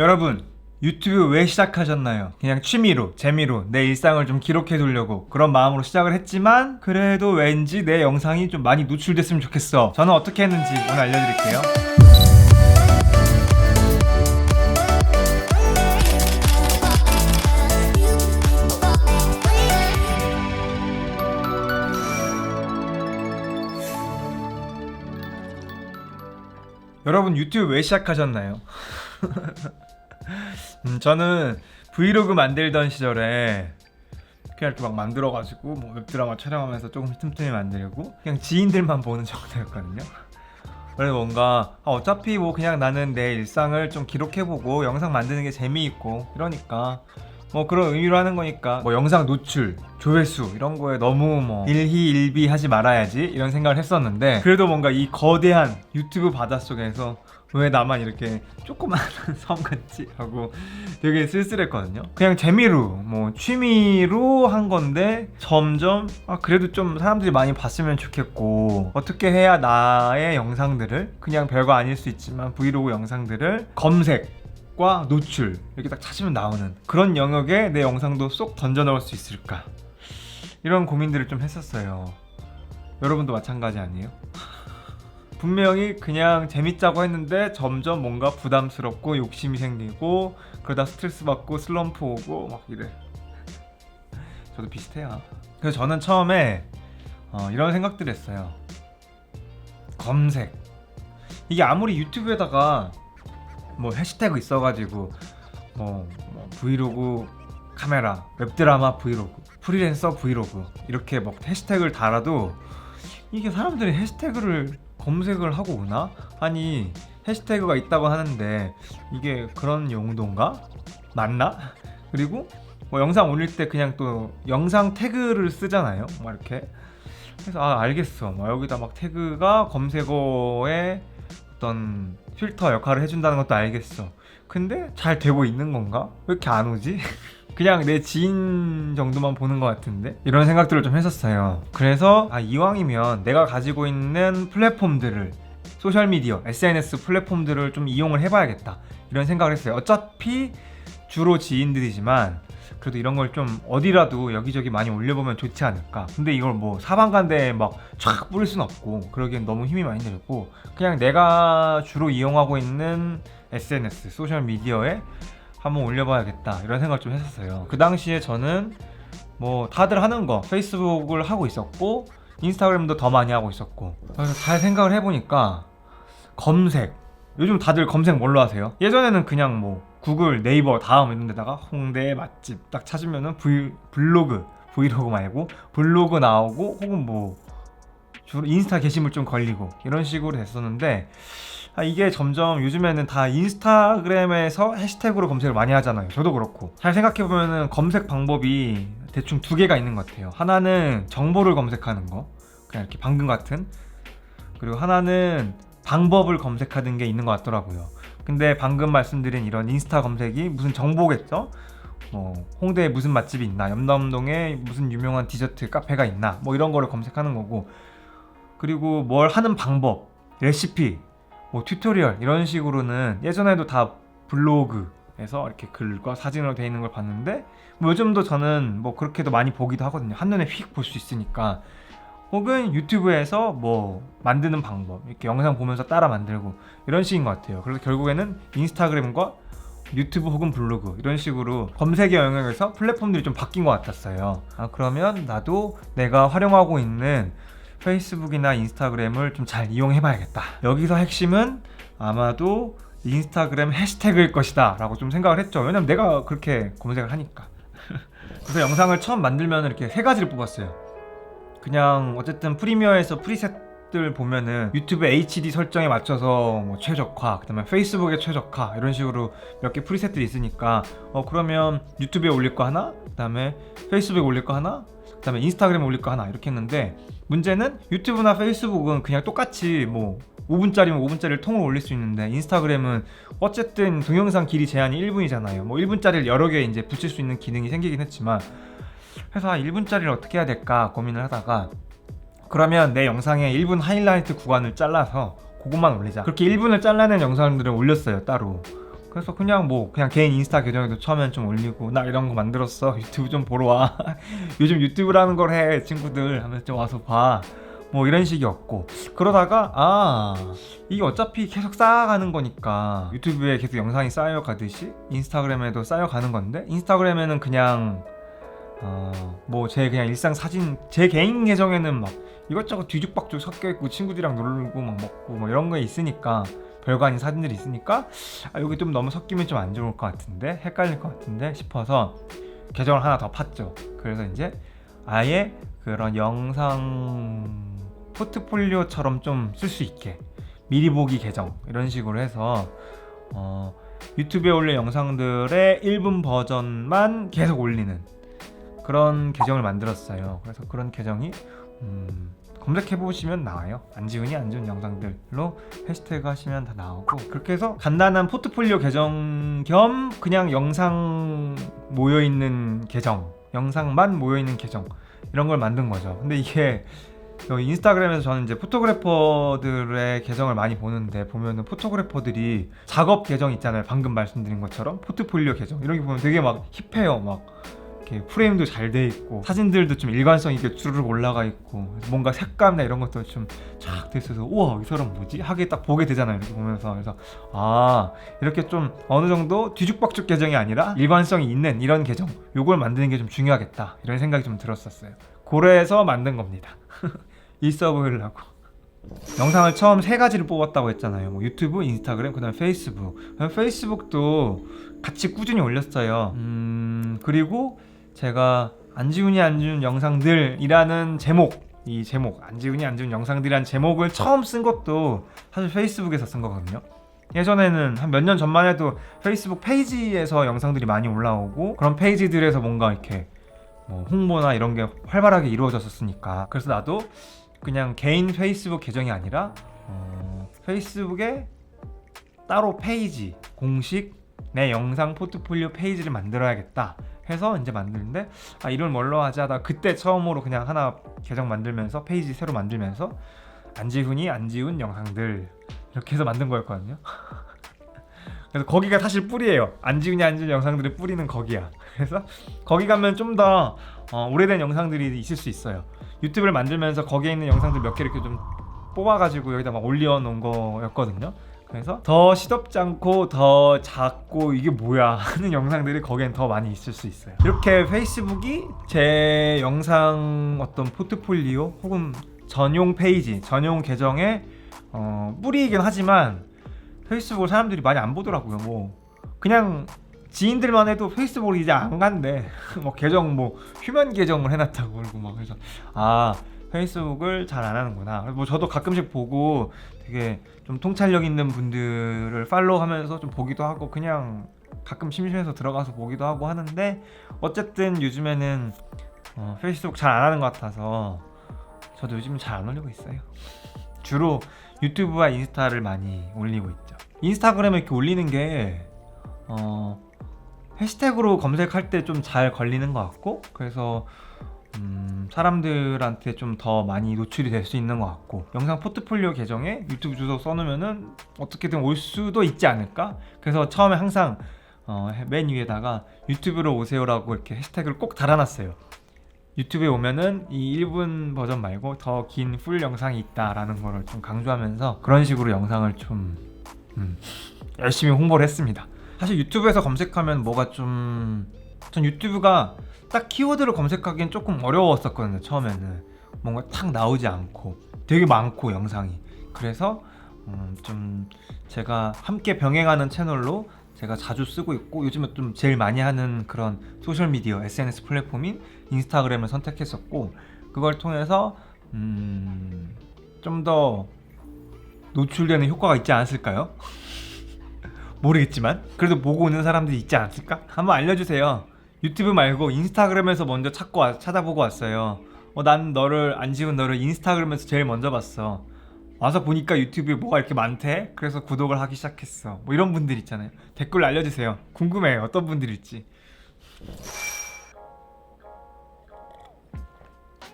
여러분 유튜브 왜 시작하셨나요? 그냥 취미로 재미로 내 일상을 좀 기록해 두려고 그런 마음으로 시작을 했지만 그래도 왠지 내 영상이 좀 많이 노출됐으면 좋겠어 저는 어떻게 했는지 오늘 알려드릴게요 여러분 유튜브 왜 시작하셨나요? 음, 저는 브이로그 만들던 시절에 그냥 이렇게 막 만들어가지고 뭐 웹드라마 촬영하면서 조금 틈틈이 만들고 그냥 지인들만 보는 정도였거든요. 그래서 뭔가 아, 어차피 뭐 그냥 나는 내 일상을 좀 기록해보고 영상 만드는 게 재미있고 이러니까 뭐 그런 의미로 하는 거니까 뭐 영상 노출, 조회수 이런 거에 너무 뭐 일희일비 하지 말아야지 이런 생각을 했었는데 그래도 뭔가 이 거대한 유튜브 바닷속에서 왜 나만 이렇게 조그마한 섬 같지 하고 되게 쓸쓸했거든요. 그냥 재미로 뭐 취미로 한 건데 점점 아 그래도 좀 사람들이 많이 봤으면 좋겠고 어떻게 해야 나의 영상들을 그냥 별거 아닐 수 있지만 브이로그 영상들을 검색 과 노출 이렇게 딱 찾으면 나오는 그런 영역에 내 영상도 쏙 던져 넣을 수 있을까 이런 고민들을 좀 했었어요 여러분도 마찬가지 아니에요? 분명히 그냥 재밌자고 했는데 점점 뭔가 부담스럽고 욕심이 생기고 그러다 스트레스 받고 슬럼프 오고 막 이래. 저도 비슷해요. 그래서 저는 처음에 어, 이런 생각들을 했어요. 검색. 이게 아무리 유튜브에다가 뭐 해시태그 있어가지고 뭐, 뭐 브이로그 카메라 웹드라마 브이로그 프리랜서 브이로그 이렇게 뭐 해시태그를 달아도 이게 사람들이 해시태그를 검색을 하고 오나? 아니 해시태그가 있다고 하는데 이게 그런 용도인가? 맞나? 그리고 뭐 영상 올릴 때 그냥 또 영상 태그를 쓰잖아요 막 이렇게 그래서 아 알겠어 뭐 여기다 막 태그가 검색어에 어떤 필터 역할을 해준다는 것도 알겠어. 근데 잘 되고 있는 건가? 왜 이렇게 안 오지? 그냥 내 지인 정도만 보는 것 같은데? 이런 생각들을 좀 했었어요. 그래서 아, 이왕이면 내가 가지고 있는 플랫폼들을 소셜미디어, SNS 플랫폼들을 좀 이용을 해봐야겠다. 이런 생각을 했어요. 어차피 주로 지인들이지만 그래도 이런 걸 좀 어디라도 여기저기 많이 올려보면 좋지 않을까. 근데 이걸 뭐 사방간대에 막촥 뿌릴 순 없고 그러기엔 너무 힘이 많이 들고 그냥 내가 주로 이용하고 있는 SNS 소셜 미디어에 한번 올려봐야겠다 이런 생각을 좀 했었어요. 그 당시에 저는 뭐 다들 하는 거 페이스북을 하고 있었고 인스타그램도 더 많이 하고 있었고 그래서 잘 생각을 해보니까 검색 요즘 다들 검색 뭘로 하세요? 예전에는 그냥 뭐 구글, 네이버 다음 이런 데다가 홍대 맛집 딱 찾으면은 브이, 블로그, 브이로그 말고 블로그 나오고 혹은 뭐 주로 인스타 게시물 좀 걸리고 이런 식으로 됐었는데 아, 이게 점점 요즘에는 다 인스타그램에서 해시태그로 검색을 많이 하잖아요. 저도 그렇고 잘 생각해 보면은 검색 방법이 대충 두 개가 있는 것 같아요. 하나는 정보를 검색하는 거, 그냥 이렇게 방금 같은 그리고 하나는 방법을 검색하는 게 있는 것 같더라고요. 근데 방금 말씀드린 이런 인스타 검색이 무슨 정보겠죠? 뭐 홍대에 무슨 맛집이 있나, 염담동에 무슨 유명한 디저트 카페가 있나, 뭐 이런 거를 검색하는 거고 그리고 뭘 하는 방법, 레시피, 뭐 튜토리얼 이런 식으로는 예전에도 다 블로그에서 이렇게 글과 사진으로 되어 있는 걸 봤는데 뭐 요즘도 저는 뭐 그렇게도 많이 보기도 하거든요. 한눈에 휙 볼 수 있으니까 혹은 유튜브에서 뭐 만드는 방법 이렇게 영상 보면서 따라 만들고 이런 식인 것 같아요. 그래서 결국에는 인스타그램과 유튜브 혹은 블로그 이런 식으로 검색의 영역에서 플랫폼들이 좀 바뀐 것 같았어요. 아 그러면 나도 내가 활용하고 있는 페이스북이나 인스타그램을 좀 잘 이용해 봐야겠다. 여기서 핵심은 아마도 인스타그램 해시태그일 것이다 라고 좀 생각을 했죠. 왜냐면 내가 그렇게 검색을 하니까. 그래서 영상을 처음 만들면 이렇게 세 가지를 뽑았어요. 그냥 어쨌든 프리미어에서 프리셋 들 보면은 유튜브 HD 설정에 맞춰서 뭐 최적화, 그다음에 페이스북에 최적화 이런 식으로 몇 개 프리셋들이 있으니까 어 그러면 유튜브에 올릴 거 하나, 그다음에 페이스북에 올릴 거 하나, 그다음에 인스타그램에 올릴 거 하나 이렇게 했는데 문제는 유튜브나 페이스북은 그냥 똑같이 뭐 5분짜리면 5분짜리를 통으로 올릴 수 있는데 인스타그램은 어쨌든 동영상 길이 제한이 1분이잖아요. 뭐 1분짜리를 여러 개 이제 붙일 수 있는 기능이 생기긴 했지만 그래서 1분짜리를 어떻게 해야 될까 고민을 하다가 그러면 내 영상에 1분 하이라이트 구간을 잘라서 그것만 올리자. 그렇게 1분을 잘라낸 영상들을 올렸어요 따로. 그래서 그냥 뭐 그냥 개인 인스타 계정에도 처음엔 좀 올리고 나 이런 거 만들었어. 유튜브 좀 보러 와. 요즘 유튜브라는 걸 해 친구들. 하면서 좀 와서 봐. 뭐 이런 식이었고. 그러다가 아 이게 어차피 계속 쌓아가는 거니까. 유튜브에 계속 영상이 쌓여가듯이 인스타그램에도 쌓여가는 건데 인스타그램에는 그냥 어 뭐 제 그냥 일상 사진 제 개인 계정에는 막 이것저것 뒤죽박죽 섞여 있고 친구들이랑 놀고 막 먹고 뭐 이런 거 있으니까 별거 아닌 사진들이 있으니까 아 여기 좀 너무 섞이면 좀 안 좋을 것 같은데 헷갈릴 것 같은데 싶어서 계정을 하나 더 팠죠. 그래서 이제 아예 그런 영상 포트폴리오처럼 좀 쓸 수 있게 미리 보기 계정 이런 식으로 해서 어, 유튜브에 올린 영상들의 1분 버전만 계속 올리는 그런 계정을 만들었어요. 그래서 그런 계정이 음, 검색해 보시면 나와요. 안지훈이 안 좋은 영상들로 해시태그 하시면 다 나오고 그렇게 해서 간단한 포트폴리오 계정 겸 그냥 영상 모여 있는 계정, 영상만 모여 있는 계정 이런 걸 만든 거죠. 근데 이게 인스타그램에서 저는 이제 포토그래퍼들의 계정을 많이 보는데 보면은 포토그래퍼들이 작업 계정 있잖아요. 방금 말씀드린 것처럼 포트폴리오 계정 이런 게 보면 되게 막 힙해요. 막 이렇게 프레임도 잘 돼 있고 사진들도 좀 일관성 있게 주르륵 올라가 있고 뭔가 색감이나 이런 것도 좀쫙돼 있어서 우와 이 사람 뭐지 하게 딱 보게 되잖아요 이렇게 보면서 그래서 아 이렇게 좀 어느 정도 뒤죽박죽 계정이 아니라 일관성이 있는 이런 계정 요걸 만드는 게 좀 중요하겠다 이런 생각이 좀 들었었어요 고려해서 만든 겁니다 있어 보이려고 영상을 처음 세 가지를 뽑았다고 했잖아요. 뭐 유튜브, 인스타그램, 그다음 페이스북. 페이스북도 같이 꾸준히 올렸어요. 음, 그리고 제가 안지훈이 안지훈 영상들이라는 제목, 이 제목 안지훈이 안지훈 영상들이라는 제목을 처음 쓴 것도 사실 페이스북에서 쓴 거거든요. 예전에는 한 몇 년 전만 해도 페이스북 페이지에서 영상들이 많이 올라오고 그런 페이지들에서 뭔가 이렇게 뭐 홍보나 이런 게 활발하게 이루어졌었으니까 그래서 나도 그냥 개인 페이스북 계정이 아니라 어, 페이스북에 따로 페이지 공식 내 영상 포트폴리오 페이지를 만들어야겠다 해서 이제 만드는데 아 이걸 뭘로 하자 하다 그때 처음으로 그냥 하나 계정 만들면서 페이지 새로 만들면서 안지훈이 안지훈 영상들 이렇게 해서 만든 거였거든요. 그래서 거기가 사실 뿌리예요. 안지훈이 안지훈 영상들의 뿌리는 거기야. 그래서 거기 가면 좀더 어, 오래된 영상들이 있을 수 있어요. 유튜브를 만들면서 거기에 있는 영상들 몇개 이렇게 좀 뽑아가지고 여기다 막 올려놓은 거였거든요. 그래서 더 시덥지 않고 더 작고 이게 뭐야 하는 영상들이 거기엔 더 많이 있을 수 있어요. 이렇게 페이스북이 제 영상 어떤 포트폴리오 혹은 전용 페이지, 전용 계정의 어, 뿌리이긴 하지만 페이스북을 사람들이 많이 안 보더라고요. 뭐 그냥 지인들만 해도 페이스북을 이제 안 간대. 뭐 계정 뭐 휴면 계정을 해놨다고 그러고 막 그래서 아 페이스북을 잘 안 하는구나. 뭐 저도 가끔씩 보고 되게 좀 통찰력 있는 분들을 팔로우하면서 좀 보기도 하고 그냥 가끔 심심해서 들어가서 보기도 하고 하는데 어쨌든 요즘에는 어, 페이스북 잘 안 하는 것 같아서 저도 요즘 잘 안 올리고 있어요. 주로 유튜브와 인스타를 많이 올리고 있죠. 인스타그램에 이렇게 올리는 게 어, 해시태그로 검색할 때 좀 잘 걸리는 것 같고 그래서 음, 사람들한테 좀 더 많이 노출이 될 수 있는 것 같고 영상 포트폴리오 계정에 유튜브 주소 써놓으면은 어떻게든 올 수도 있지 않을까? 그래서 처음에 항상 어, 맨 위에다가 유튜브로 오세요라고 이렇게 해시태그를 꼭 달아놨어요. 유튜브에 오면은 이 1분 버전 말고 더 긴 풀 영상이 있다라는 거를 좀 강조하면서 그런 식으로 영상을 좀 음, 열심히 홍보를 했습니다. 사실 유튜브에서 검색하면 뭐가 좀 전 유튜브가 딱 키워드를 검색하기엔 조금 어려웠었거든요 처음에는 뭔가 탁 나오지 않고 되게 많고 영상이 그래서 음, 좀 제가 함께 병행하는 채널로 제가 자주 쓰고 있고 요즘에 좀 제일 많이 하는 그런 소셜 미디어 SNS 플랫폼인 인스타그램을 선택했었고 그걸 통해서 음, 좀 더 노출되는 효과가 있지 않았을까요? 모르겠지만 그래도 보고 오는 사람들이 있지 않았을까? 한번 알려주세요. 유튜브 말고 인스타그램에서 먼저 찾고 와- 찾아보고 왔어요. 어, 난 너를 안지훈 너를 인스타그램에서 제일 먼저 봤어. 와서 보니까 유튜브에 뭐가 이렇게 많대. 그래서 구독을 하기 시작했어. 뭐 이런 분들 있잖아요. 댓글 알려주세요. 궁금해요. 어떤 분들일지.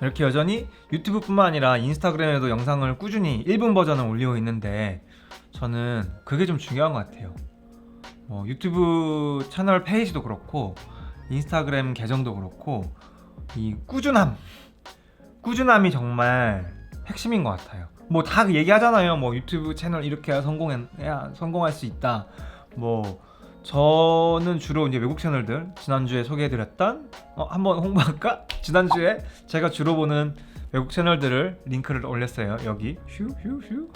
이렇게 여전히 유튜브뿐만 아니라 인스타그램에도 영상을 꾸준히 1분 버전을 올리고 있는데 저는 그게 좀 중요한 것 같아요. 뭐 유튜브 채널 페이지도 그렇고 인스타그램 계정도 그렇고 이 꾸준함 꾸준함이 정말 핵심인 것 같아요. 뭐 다 얘기하잖아요. 뭐 유튜브 채널 이렇게 해야 성공해야 성공할 수 있다. 뭐 저는 주로 이제 외국 채널들 지난주에 소개해드렸던 어, 한번 홍보할까? 지난주에 제가 주로 보는 외국 채널들을 링크를 올렸어요. 여기 휴 휴 휴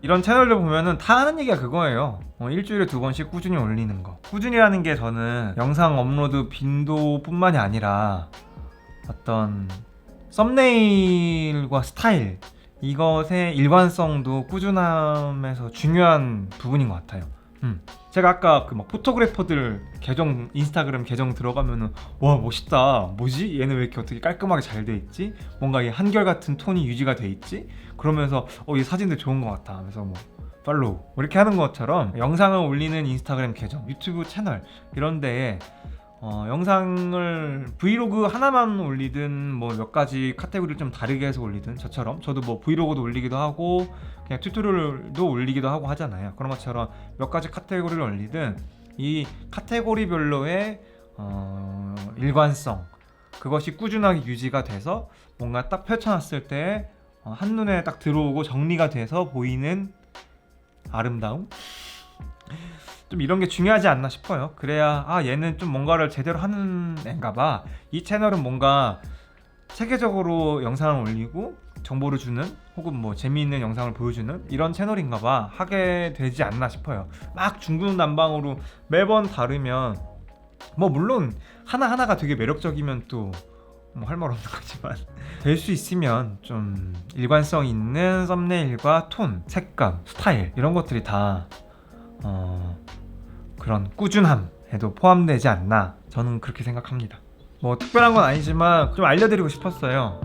이런 채널들 보면은 다 하는 얘기가 그거예요. 어, 일주일에 두 번씩 꾸준히 올리는 거. 꾸준이라는 게 저는 영상 업로드 빈도뿐만이 아니라 어떤 썸네일과 스타일 이것의 일관성도 꾸준함에서 중요한 부분인 것 같아요. 음. 제가 아까 그 막 포토그래퍼들 계정 인스타그램 계정 들어가면은 와 멋있다. 뭐지? 얘는 왜 이렇게 어떻게 깔끔하게 잘 돼 있지? 뭔가 이 한결 같은 톤이 유지가 돼 있지? 그러면서 어 이 사진들 좋은 것 같다 하면서 뭐 팔로우. 뭐 이렇게 하는 것처럼 영상을 올리는 인스타그램 계정 유튜브 채널 이런 데에 어, 영상을 브이로그 하나만 올리든 뭐 몇 가지 카테고리를 좀 다르게 해서 올리든 저처럼 저도 뭐 브이로그도 올리기도 하고 그냥 튜토리얼도 올리기도 하고 하잖아요. 그런 것처럼 몇 가지 카테고리를 올리든 이 카테고리별로의 어, 일관성 그것이 꾸준하게 유지가 돼서 뭔가 딱 펼쳐놨을 때 어, 한눈에 딱 들어오고 정리가 돼서 보이는 아름다움 좀 이런 게 중요하지 않나 싶어요. 그래야 아 얘는 좀 뭔가를 제대로 하는 애인가봐. 이 채널은 뭔가 체계적으로 영상을 올리고 정보를 주는 혹은 뭐 재미있는 영상을 보여주는 이런 채널인가봐 하게 되지 않나 싶어요. 막 중구난방으로 매번 다르면 뭐 물론 하나 하나가 되게 매력적이면 또뭐할말 없는 거지만 될 수 있으면 좀 일관성 있는 썸네일과 톤, 색감, 스타일 이런 것들이 다 어, 그런 꾸준함에도 포함되지 않나 저는 그렇게 생각합니다. 뭐 특별한 건 아니지만 좀 알려드리고 싶었어요.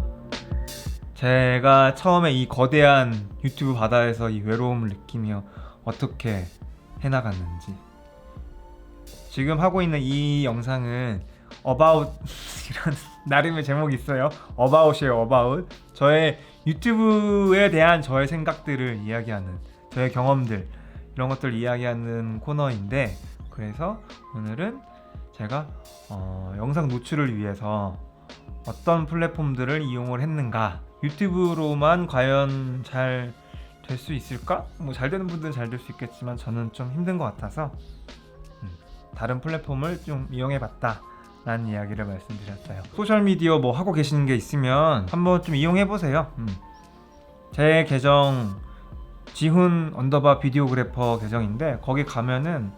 제가 처음에 이 거대한 유튜브 바다에서 이 외로움을 느끼며 어떻게 해나갔는지 지금 하고 있는 이 영상은 about 이런 나름의 제목이 있어요. about이에요. about 저의 유튜브에 대한 저의 생각들을 이야기하는 저의 경험들 이런 것들 이야기하는 코너인데 그래서 오늘은 제가 어, 영상 노출을 위해서 어떤 플랫폼들을 이용을 했는가 유튜브로만 과연 잘 될 수 있을까? 뭐 잘 되는 분들은 잘 될 수 있겠지만 저는 좀 힘든 것 같아서 음, 다른 플랫폼을 좀 이용해봤다. 라는 이야기를 말씀드렸어요. 소셜미디어 뭐 하고 계시는 게 있으면 한번 좀 이용해 보세요. 음. 제 계정 지훈 언더바 비디오그래퍼 계정인데 거기 가면은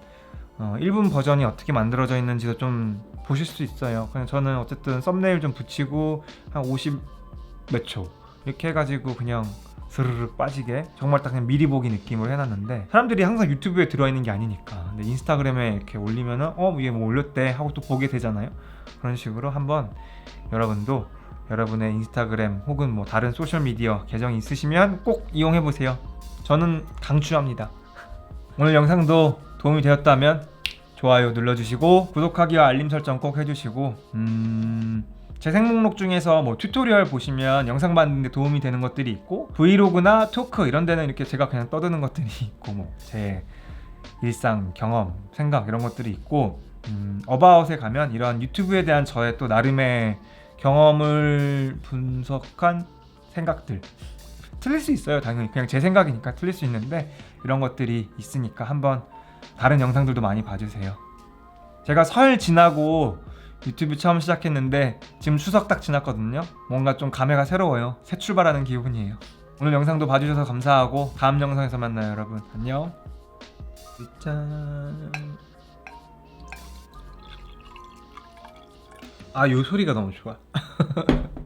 어, 1분 버전이 어떻게 만들어져 있는지도 좀 보실 수 있어요. 그냥 저는 어쨌든 썸네일 좀 붙이고 한 50 몇 초 이렇게 해가지고 그냥 스르륵 빠지게 정말 딱 그냥 미리 보기 느낌으로 해놨는데 사람들이 항상 유튜브에 들어있는 게 아니니까 근데 인스타그램에 이렇게 올리면은 어 이게 뭐 올렸대 하고 또 보게 되잖아요 그런 식으로 한번 여러분도 여러분의 인스타그램 혹은 뭐 다른 소셜 미디어 계정이 있으시면 꼭 이용해 보세요. 저는 강추합니다. 오늘 영상도 도움이 되었다면 좋아요 눌러주시고 구독하기와 알림 설정 꼭 해주시고 음... 재생 목록 중에서 뭐 튜토리얼 보시면 영상 만드는데 도움이 되는 것들이 있고 브이로그나 토크 이런 데는 이렇게 제가 그냥 떠드는 것들이 있고 뭐 제 일상 경험 생각 이런 것들이 있고 음, 어바웃에 가면 이런 유튜브에 대한 저의 또 나름의 경험을 분석한 생각들 틀릴 수 있어요 당연히 그냥 제 생각이니까 틀릴 수 있는데 이런 것들이 있으니까 한번 다른 영상들도 많이 봐주세요 제가 설 지나고 유튜브 처음 시작했는데 지금 추석 딱 지났거든요. 뭔가 좀 감회가 새로워요. 새 출발하는 기분이에요. 오늘 영상도 봐주셔서 감사하고 다음 영상에서 만나요, 여러분. 안녕. 짠. 아, 요 소리가 너무 좋아.